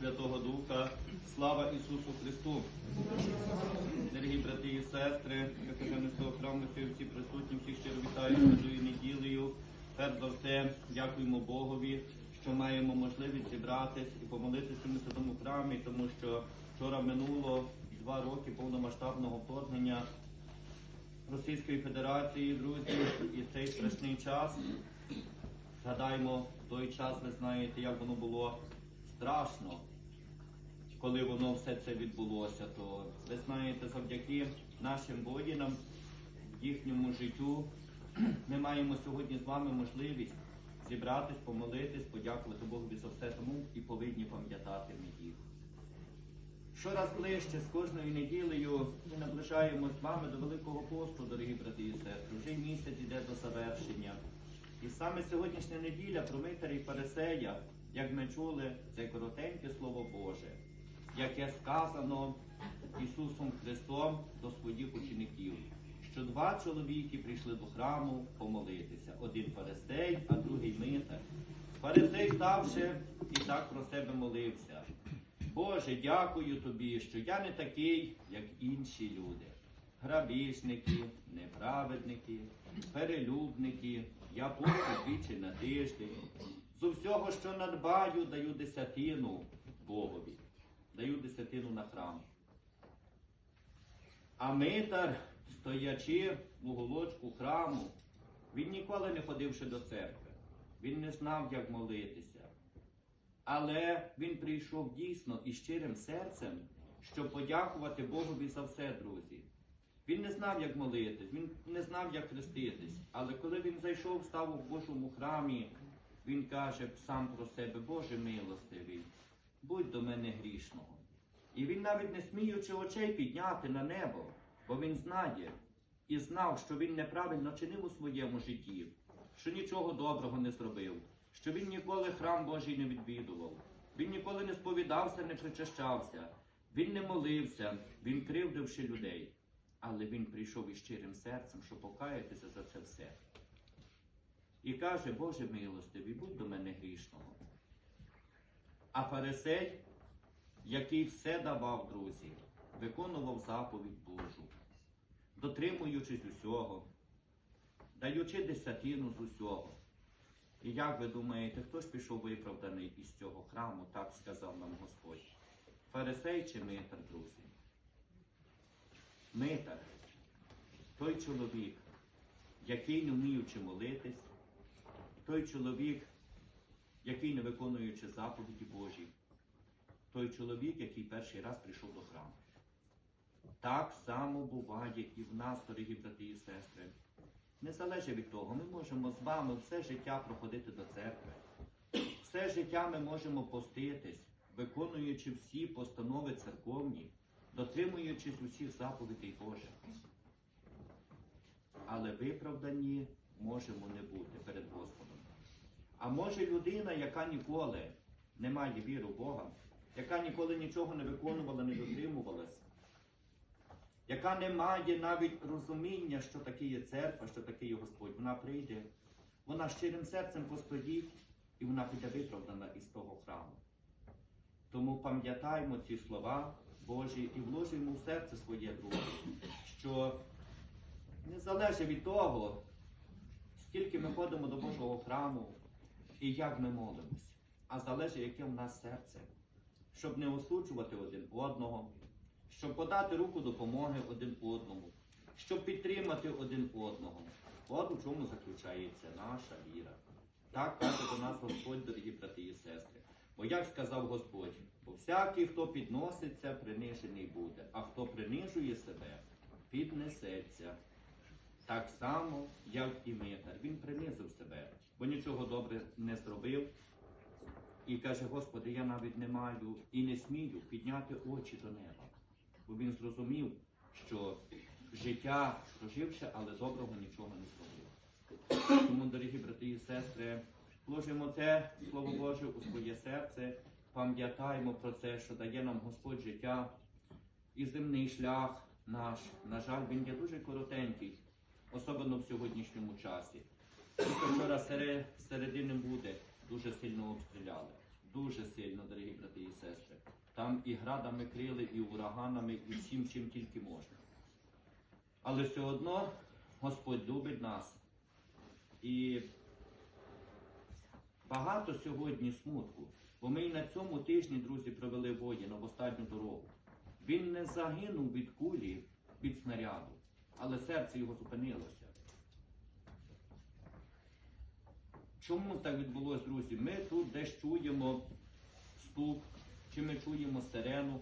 Святого Духа. Слава Ісусу Христу! Дорогі брати і сестри, Катеринського храму, всі присутні, всіх щиро вітаю святою неділею. Перш за все, дякуємо Богові, що маємо можливість зібратись і помолитися в святому храмі, тому що вчора минуло два роки повномасштабного вторгнення Російської Федерації, друзі, і цей страшний час. Згадаймо той час, ви знаєте, як воно було страшно, коли воно все це відбулося, то ви знаєте, завдяки нашим воїнам, їхньому життю, ми маємо сьогодні з вами можливість зібратись, помолитись, подякувати Богові за все тому і повинні пам'ятати ми їх. Щораз ближче з кожною неділею ми наближаємось з вами до Великого посту, дорогі брати і сестри. Вже місяць йде до завершення. І саме сьогоднішня неділя про Митаря і Фарисея, як ми чули, це коротеньке Слово Боже, яке сказано Ісусом Христом до своїх учеників, що два чоловіки прийшли до храму помолитися. Один фарисей, а другий митар. Фарисей ставши і так про себе молився. Боже, дякую тобі, що я не такий, як інші люди. Грабіжники, неправедники, перелюбники, я пощу двічі на тиждень. З усього, що надбаю, даю десятину Богові, даю десятину на храм. А митар, стоячи в уголочку храму, він ніколи не ходивши до церкви, він не знав, як молитися. Але він прийшов дійсно і щирим серцем, щоб подякувати Богові за все, друзі. Він не знав, як молитись, він не знав, як хреститись. Але коли він зайшов, став у Божому храмі, він каже сам про себе, Боже милостивий, будь до мене грішного. І він навіть не сміючи очей підняти на небо, бо він знає і знав, що він неправильно чинив у своєму житті, що нічого доброго не зробив, що він ніколи храм Божий не відвідував, він ніколи не сповідався, не причащався, він не молився, він кривдивши людей. Але він прийшов із щирим серцем, щоб покаятися за це все. І каже, Боже милостивий, будь до мене грішного. А фарисей, який все давав, друзі, виконував заповідь Божу, дотримуючись усього, даючи десятину з усього. І як ви думаєте, хто ж пішов виправданий із цього храму, так сказав нам Господь? Фарисей чи митар, друзі? Митар, той чоловік, який не вміючи молитись, той чоловік, який не виконуючи заповіді Божі, той чоловік, який перший раз прийшов до храму. Так само буває і в нас, дорогі брати і сестри. Не залежить від того, ми можемо з вами все життя проходити до церкви. Все життя ми можемо поститись, виконуючи всі постанови церковні, дотримуючись усіх заповідей Божих. Але виправдані можемо не бути перед Господом. А може людина, яка ніколи не має віри в Бога, яка ніколи нічого не виконувала, не дотримувалась, яка не має навіть розуміння, що таке є церква, що таке є Господь, вона прийде, вона щирим серцем постоїть і вона піде виправдана із того храму. Тому пам'ятаймо ці слова Божі і вложимо в серце своє друге, що не залежить від того, скільки ми ходимо до Божого храму і як ми молимось, а залежить, яке в нас серце, щоб не осуджувати один одного, щоб подати руку допомоги один одному, щоб підтримати один одного. От у чому заключається наша віра. Так каже до нас Господь, дорогі брати і сестри. Бо як сказав Господь, бо всякий, хто підноситься, принижений буде, а хто принижує себе, піднесеться. Так само, як і митар. Він принизив себе, бо нічого добре не зробив. І каже, Господи, я навіть не маю і не смію підняти очі до неба. Бо він зрозумів, що життя проживше, але доброго нічого не зробив. Тому, дорогі брати і сестри, вложимо це Слово Боже у своє серце, пам'ятаємо про це, що дає нам Господь життя і земний шлях наш. На жаль, він є дуже коротенький, особливо в сьогоднішньому часі. Тільки вчора серед, середини буде дуже сильно обстріляли. Дуже сильно, дорогі брати і сестри. там і градами крили, і ураганами, і всім, чим тільки можна. Але все одно Господь любить нас. І багато сьогодні смутку. Бо ми і на цьому тижні, друзі, провели воїна в останню дорогу. Він не загинув від кулі, від снаряду, але серце його зупинилося. Чому так відбулося, друзі? Ми тут десь чуємо стук, чи ми чуємо сирену,